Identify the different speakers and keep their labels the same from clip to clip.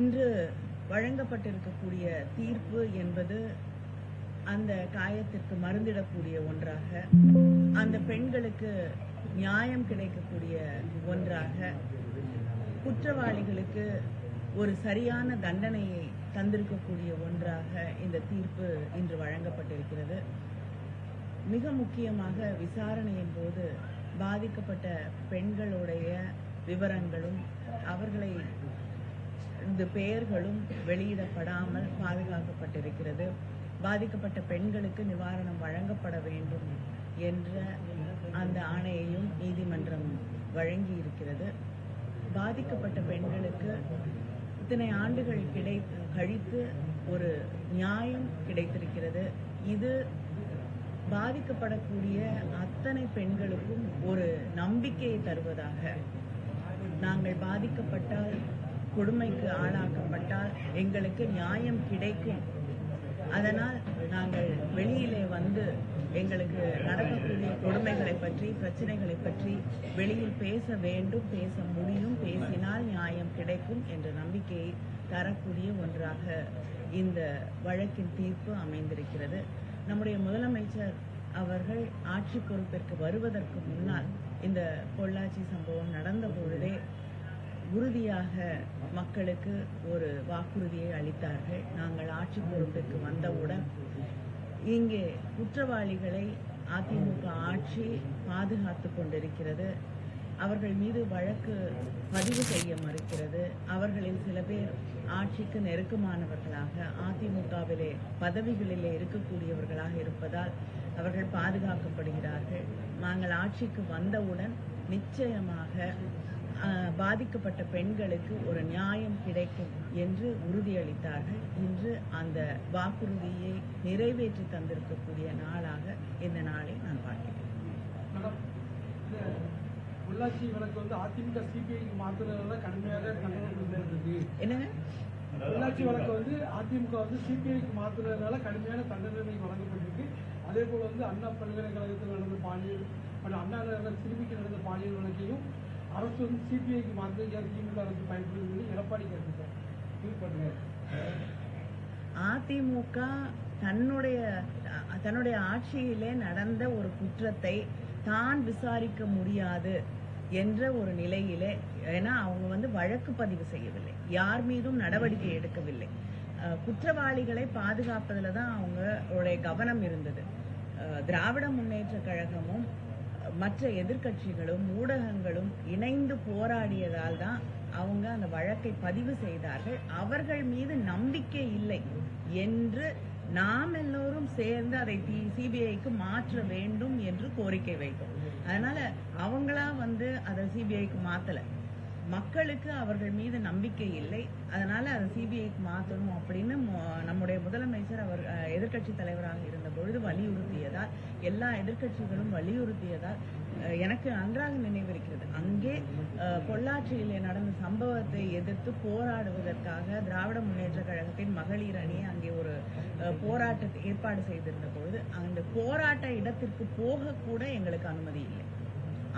Speaker 1: இன்று வழங்கப்பட்டிருக்கக்கூடிய தீர்ப்பு என்பது அந்த காயத்திற்கு மருந்திடக்கூடிய ஒன்றாக அந்த பெண்களுக்கு நியாயம் கிடைக்கக்கூடிய ஒன்றாக குற்றவாளிகளுக்கு ஒரு சரியான தண்டனையை தந்திருக்கக்கூடிய ஒன்றாக இந்த தீர்ப்பு இன்று வழங்கப்பட்டிருக்கிறது. மிக முக்கியமாக விசாரணையின் போது பாதிக்கப்பட்ட பெண்களுடைய விவரங்களும் அவர்களை இந்த பெயர்களும் வெளியிடப்படாமல் பாதுகாக்கப்பட்டிருக்கிறது. பாதிக்கப்பட்ட பெண்களுக்கு நிவாரணம் வழங்கப்பட வேண்டும் என்ற அந்த ஆணையையும் நீதிமன்றம் வழங்கி இருக்கிறது பாதிக்கப்பட்ட பெண்களுக்கு இத்தனை ஆண்டுகள் கிடை கழித்து ஒரு நியாயம் கிடைத்திருக்கிறது. இது பாதிக்கப்படக்கூடிய அத்தனை பெண்களுக்கும் ஒரு நம்பிக்கையை தருவதாக. நாங்கள் பாதிக்கப்பட்டால் கொடுமைக்கு ஆளாக்கப்பட்டால் எங்களுக்கு நியாயம் கிடைக்கும். அதனால் நாங்கள் வெளியிலே வந்து எங்களுக்கு நடக்கக்கூடிய கொடுமைகளை பற்றி பிரச்சனைகளை பற்றி வெளியில் பேச வேண்டும் பேச முடியும் பேசினால் நியாயம் கிடைக்கும் என்ற நம்பிக்கையை தரக்கூடிய ஒன்றாக இந்த வழக்கின் தீர்ப்பு அமைந்திருக்கிறது. நம்முடைய முதலமைச்சர் அவர்கள் ஆட்சி பொறுப்பிற்கு வருவதற்கு முன்னால் இந்த பொள்ளாச்சி சம்பவம் நடந்த பொழுதே உறுதியாக மக்களுக்கு ஒரு வாக்குறுதியை அளித்தார்கள். நாங்கள் ஆட்சி பொறுப்புக்கு வந்தவுடன் இங்கே குற்றவாளிகளை அதிமுக ஆட்சி பாதுகாத்து கொண்டிருக்கிறது. அவர்கள் மீது வழக்கு பதிவு செய்ய மறுக்கிறது. அவர்களில் சில பேர் ஆட்சிக்கு நெருக்கமானவர்களாக அதிமுகவிலே பதவிகளிலே இருக்கக்கூடியவர்களாக இருப்பதால் அவர்கள் பாதுகாக்கப்படுகிறார்கள். நாங்கள் ஆட்சிக்கு வந்தவுடன் நிச்சயமாக பாதிக்கப்பட்ட பெண்களுக்கு ஒரு நியாயம் கிடைக்கும் என்று உறுதியளித்தார்கள். இன்று அந்த வாக்குறுதியை நிறைவேற்றி தந்திருக்கக்கூடிய நாளாக இந்த நாளை நான் பார்க்கிறேன்.
Speaker 2: உள்ளாட்சி வழக்கு வந்து அதிமுக சிபிஐக்கு மாத்துறதுல கடுமையாக
Speaker 1: என்னங்க?
Speaker 2: உள்ளாட்சி வழக்கு வந்து அதிமுக வந்து சிபிஐக்கு மாத்துறதுனால கடுமையான தண்டனை வழங்கப்பட்டிருக்கு. அதே போல வந்து அண்ணா பல்கலைக்கழகத்தில் நடந்த பாலியல் அண்ணா சிறுமிக்கு நடந்த பாலியல் வழக்கையும் அரசு வந்து சிபிஐக்கு மாற்றுறதுக்கு திமுக அரசு பயன்படுத்தி எடப்பாடி கேட்டிருக்காரு பண்ணுங்க.
Speaker 1: அதிமுக தன்னுடைய தன்னுடைய ஆட்சியிலே நடந்த ஒரு குற்றத்தை தான் விசாரிக்க முடியாது என்ற ஒரு நிலையிலே ஏன்னா அவங்க வந்து வழக்கு பதிவு செய்யவில்லை. யார் மீதும் நடவடிக்கை எடுக்கவில்லை. குற்றவாளிகளை பாதுகாப்பதில் தான் அவங்களுடைய கவனம் இருந்தது. திராவிட முன்னேற்ற கழகமும் மற்ற எதிர்க்கட்சிகளும் ஊடகங்களும் இணைந்து போராடியதால் தான் அவங்க அந்த வழக்கை பதிவு செய்தார்கள். அவர்கள் மீது நம்பிக்கை இல்லை என்று நாம் எல்லோரும் சேர்ந்து அதை சிபிஐக்கு மாற்ற வேண்டும் என்று கோரிக்கை வைத்தோம். அதனால அவங்களா வந்து அதை சிபிஐக்கு மாத்தல. மக்களுக்கு அவர்கள் மீது நம்பிக்கை இல்லை. அதனால அதை சிபிஐக்கு மாற்றணும் அப்படின்னு முதலமைச்சர் அவர் எதிர்க்கட்சி தலைவராக இருந்த பொழுது வலியுறுத்தியதால் எல்லா எதிர்க்கட்சிகளும் வலியுறுத்தியதால் எனக்கு நன்றாக நினைவிருக்கிறது. அங்கே பொள்ளாச்சியிலே நடந்த சம்பவத்தை எதிர்த்து போராடுவதற்காக திராவிட முன்னேற்ற கழகத்தின் மகளிர் அணி அங்கே ஒரு போராட்டத்தை ஏற்பாடு செய்திருந்த பொழுது அந்த போராட்ட இடத்திற்கு போக கூட எங்களுக்கு அனுமதி இல்லை.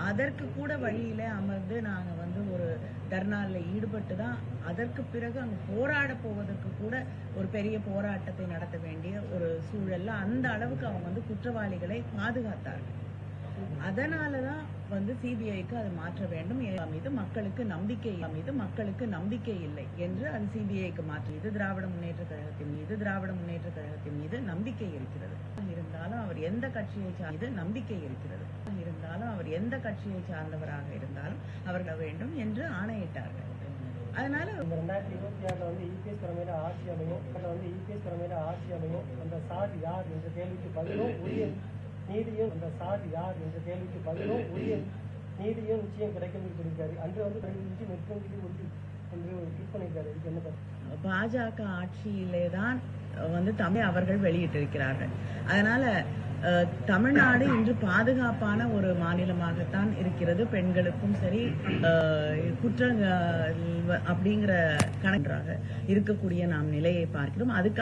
Speaker 1: அதற்கு கூட வழியில அமர்ந்து நாங்க வந்து ஒரு தர்ணாவில் ஈடுபட்டு தான் அதற்கு பிறகு அங்க போராட போவதற்கு கூட ஒரு பெரிய போராட்டத்தை நடத்த வேண்டிய ஒரு சூழல்ல அந்த அளவுக்கு அவங்க வந்து குற்றவாளிகளை பாதுகாத்தார்கள். அதனாலதான் வந்து சிபிஐக்கு அது மாற்ற வேண்டும். மீது மக்களுக்கு நம்பிக்கை மீது மக்களுக்கு நம்பிக்கை இல்லை என்று அது சிபிஐக்கு மாற்றி இது திராவிட முன்னேற்ற கழகத்தின் மீது திராவிட முன்னேற்ற கழகத்தின் மீது நம்பிக்கை இருக்கிறது. இருந்தாலும் அவர் எந்த கட்சியை சார்ந்து நம்பிக்கை இருக்கிறது. இருந்தாலும் அவர் எந்த கட்சியை சார்ந்தவராக இருந்தாலும் அவர்கள் வேண்டும் என்று ஆணையிட்டார்கள். அதனால
Speaker 3: ரெண்டாயிரத்தி இருபத்தி ஆறுல வந்து இபிஎஸ் தலைமையில ஆட்சி அமையும். அதில் வந்து இபிஎஸ் தலைமையில ஆட்சி அமையும். அந்த சாதி யார் என்ற கேள்விக்கு பதிலும் உரிய நீதியும் அந்த சாதி யார் என்ற கேள்விக்கு பதிலும் உரிய நீதியும் நிச்சயம் கிடைக்கும் என்று சொல்லியிருக்காரு. அன்று வந்து ரெண்டு நிமிஷம் என்று ட்வீட் பண்ணியிருக்காரு என்ன
Speaker 1: பாஜக ஆட்சியிலே தான் வந்து தமிழ் அவர்கள் வெளியிட்டிருக்கிறார்கள். அதனால அஹ், தமிழ்நாடு இன்று பாதுகாப்பான ஒரு மாநிலமாகத்தான் இருக்கிறது. பெண்களுக்கும் சரி அஹ், குற்ற அப்படிங்கிற கணக்காக இருக்கக்கூடிய நாம் நிலையை பார்க்கிறோம். அதுக்கு